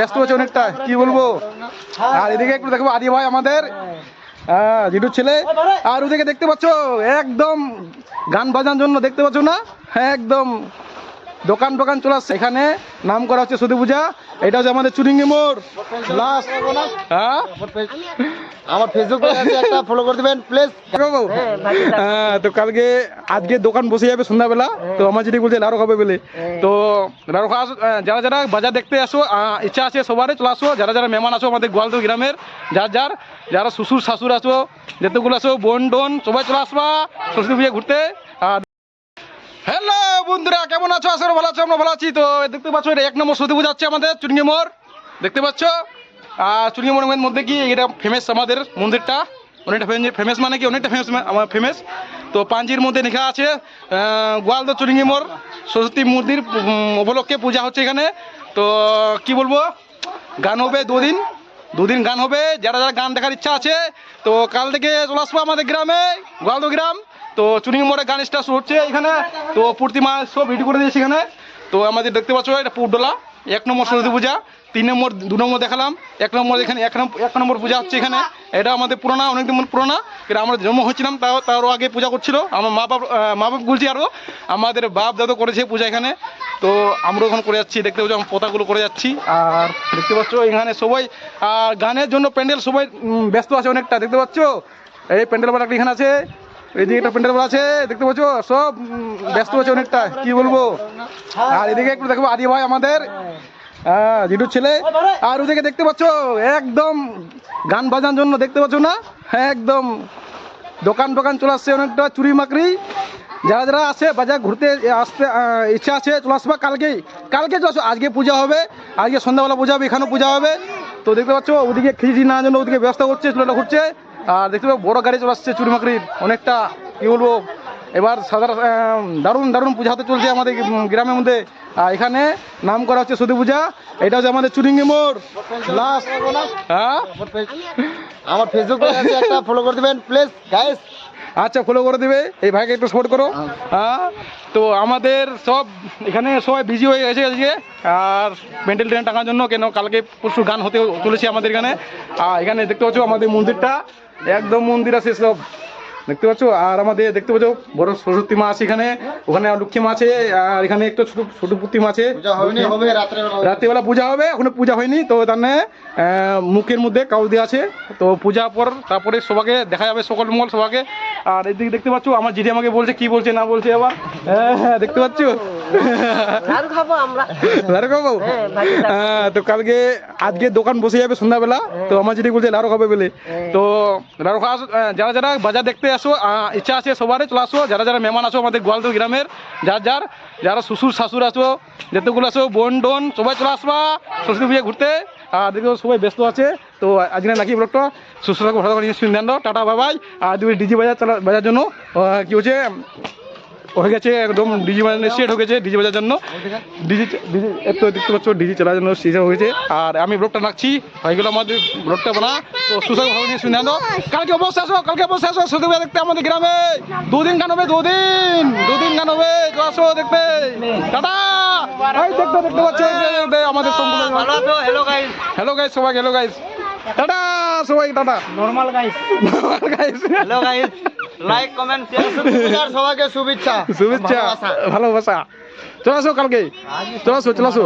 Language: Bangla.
ব্যস্ত হচ্ছে অনেকটা কি বলব? আর এদিকে একটু দেখব আদি ভাই আমাদের। হ্যাঁ জিটুর ছেলে। আর ওদিকে দেখতে পাচ্ছ, একদম গান বাজানোর জন্য দেখতে পাচ্ছ না? হ্যাঁ একদম দোকান দোকান চলে আসছে। এখানে নাম করা হচ্ছে সুদী পূজা। এটা হচ্ছে আমাদের চুরিঙ্গি মোড়। লাস্ট হ্যাঁ? আমার ফেসবুক একটা ফলো করে দিবেন প্লিজ বাবু? হ্যাঁ তো কালকে আজকে দোকান বসে যাবে সন্ধ্যাবেলা। তো আমার যেটি বলছে লাড়ু খাবে বলে। তো খাওয়া যারা যারা বাজার দেখতে আসো ইচ্ছা আছে সবারই চলে আসো। যারা যারা মেহমান আসো আমাদের গ্রামের যার যার যারা শ্বশুর শাশুর আসো যেতেগুলো আসো বোন ডোন সবাই চলে আসবা। সরস্বতী পূজা ঘুরতে। বন্ধুরা, কেমন আছো? আসলে ভালো আছো, আমরা ভালো আছি। তো দেখতে পাচ্ছ, এটা এক নম্বর সতী হচ্ছে আমাদের চুরিঙ্গি মোড়। দেখতে পাচ্ছ? আর চুরিঙ্গি মোড়ের মধ্যে কি, এটা ফেমাস আমাদের মন্দিরটা। অনেকটা ফেমাস মানে কি, অনেকটা ফেমাস আমার ফেমাস তো পাঞ্জির মধ্যে লেখা আছে গোয়ালদা চুরিঙ্গি মোড়, সরস্বতী মূর্তির উপলক্ষে পূজা হচ্ছে এখানে। তো কি বলব, গান হবে দুদিন দুদিন গান হবে। যারা যারা গান দেখার ইচ্ছা আছে, তো কাল থেকে চলে আসব আমাদের গ্রামে, গোয়ালদো গ্রাম। তো চুনিং মোড়ে গান স্টার শুরু হচ্ছে এখানে। তো প্রতিমা সব ভিডিও করে দিয়েছি এখানে। তো আমাদের দেখতে পাচ্ছ এটা পুরডোলা। এক নম্বর সরস্বতী পূজা তিন নম্বর দু নম্বর দেখালাম। এক নম্বর এখানে এক নম্বর এক নম্বর পূজা হচ্ছে এখানে। এটা আমাদের পুরোনা অনেকদিন পুরোনা। কিন্তু আমরা জন্ম হচ্ছিলাম তাও তারও আগে পূজা করছিল। আমার মা বাপ মা বাপ বলছি আরও আমাদের বাপ দাদু করেছে পূজা এখানে। তো আমরা এখন করে যাচ্ছি দেখতে পাচ্ছ আমরা পোতাগুলো করে যাচ্ছি। আর দেখতে পাচ্ছ এখানে সবাই আর গানের জন্য প্যান্ডেল সবাই ব্যস্ত আছে অনেকটা দেখতে পাচ্ছ? এই প্যান্ডেল বালা এখানে আছে। এদিকে একটা প্যান্ডেল আছে, দেখতে পাচ্ছ? সব ব্যস্ত আছে অনেকটা কি বলব? আর এদিকে একটু দেখব আদি ভাই আমাদের হ্যাঁ জিটুর ছেলে। আর ওদিকে দেখতে পাচ্ছ, একদম গান বাজানোর জন্য দেখতে পাচ্ছ না? হ্যাঁ একদম দোকান দোকান চলে আসছে অনেকটা, চুরি মাকড়ি। যারা যারা আছে, বাজার ঘুরতে আসতে ইচ্ছা আছে, চলে আসবা কালকেই। কালকে চলে আসো, আজকে পূজা হবে, আজকে সন্ধ্যাবেলা পূজা হবে, এখানেও পূজা হবে। তো দেখতে পাচ্ছ, ওদিকে খিচড়ি নেওয়ার জন্য ওদিকে ব্যবস্থা করছে, চুলাটা ঘুরছে আর দেখতে পাবো, বড় গাড়ি চলে আসছে চুরি মাকড়ির অনেকটা, কি বলব, এবার সাধারণ দারুণ দারুণ পূজা হতে চলছে আমাদের গ্রামের মধ্যে। আর এখানে নাম করা হচ্ছে সুদী পূজা, এটা হচ্ছে আমাদের চুরিঙ্গি মোড়। লাস্ট হ্যাঁ? আমার ফেসবুক একটা ফলো করে দেবেন প্লিজ গাইস আচ্ছা ফলো করে দিবে। এই ভাইকে একটু সাপোর্ট করো। হ্যাঁ। তো আমাদের সব এখানে সবাই বিজি হয়ে গেছে আজকে। আর মেন্টাল ট্রেন টাকার জন্য কেন কালকে প্রচুর গান হতে চলেছে আমাদের এখানে। আর এখানে দেখতে পাচ্ছ আমাদের মন্দিরটা। একদম মন্দির আছে সব। দেখতে পাচ্ছ? আর আমাদের দেখতে পাচ্ছ বড় সরস্বতী মা আছে এখানে ওখানে লক্ষ্মী মা আছে আর এখানে একটু ছোট ছোট পুতি মা আছে রাত্রিবেলা পূজা হবে ওখানে পূজা হয়নি তো তার মানে, আহ, মুখের মধ্যে কাউ দেওয়া আছে। তো পূজা পর তারপরে সবাকে দেখা যাবে সকল মঙ্গল সবাকে। আর এদিকে দেখতে পাচ্ছ আমার জিডি আমাকে বলছে কি বলছে না বলছে আবার? হ্যাঁ, হ্যাঁ, দেখতে পাচ্ছ? লাড়ু খাব আমরা। লাড়ু খাব? হ্যাঁ। হ্যাঁ, তো কালকে আজকে দোকান বসে যাবে সন্ধ্যাবেলা। তো আমার যেটি বলছে লাড়ু খাবে বলে। তো লাড়ু খাওয়া যারা যারা বাজার দেখতে আসো ইচ্ছা আছে সবারই চলে আসো। যারা যারা মেহমান আসো আমাদের গোয়ালদর গ্রামের যার যার যারা শ্বশুর শাশুর আসো যেতেগুলো আসো বোন ডোন সবাই চলে আসবা সরস্বতী পুজো ঘুরতে। আর দেখো সবাই ব্যস্ত আছে। তো আজকে নাকি ব্লগটা? সুস্থ থাকো ভালো থাকো টাটা বাবাই আর দুই ডিজি বাজার চালা বাজার জন্য কি হচ্ছে হয়ে গেছে একদম ডিজি বাজার সেট হয়ে গেছে ডিজি বাজার জন্য। ডিজি ডিজি এত দেখতে পাচ্ছ ডিজি চালার জন্য সিজা হয়েছে আর আমি ব্লগটা রাখছি। হয়ে গেল আমাদের ব্লগটা বানা। তো সুসাগ ভালো নিয়ে শুনে আনো। কালকে অবশ্যই আসো কালকে অবশ্যই আসো। শুধু দেখতে আমাদের গ্রামে। দুদিন গান হবে? দুদিন। দুদিন গান হবে? তো আসো দেখতে। টাটা এই দেখতে দেখতে পাচ্ছ? আমাদের হ্যালো গাইস হ্যালো গাইস সবাই হ্যালো গাইস টাটা সবাই tata. Normal guys guys hello guys like comment share সবাইকে শুভেচ্ছা। শুভেচ্ছা ভালোবাসা। ভালোবাসা। চলে আসো কালকে। চলে আসো চলে আসো।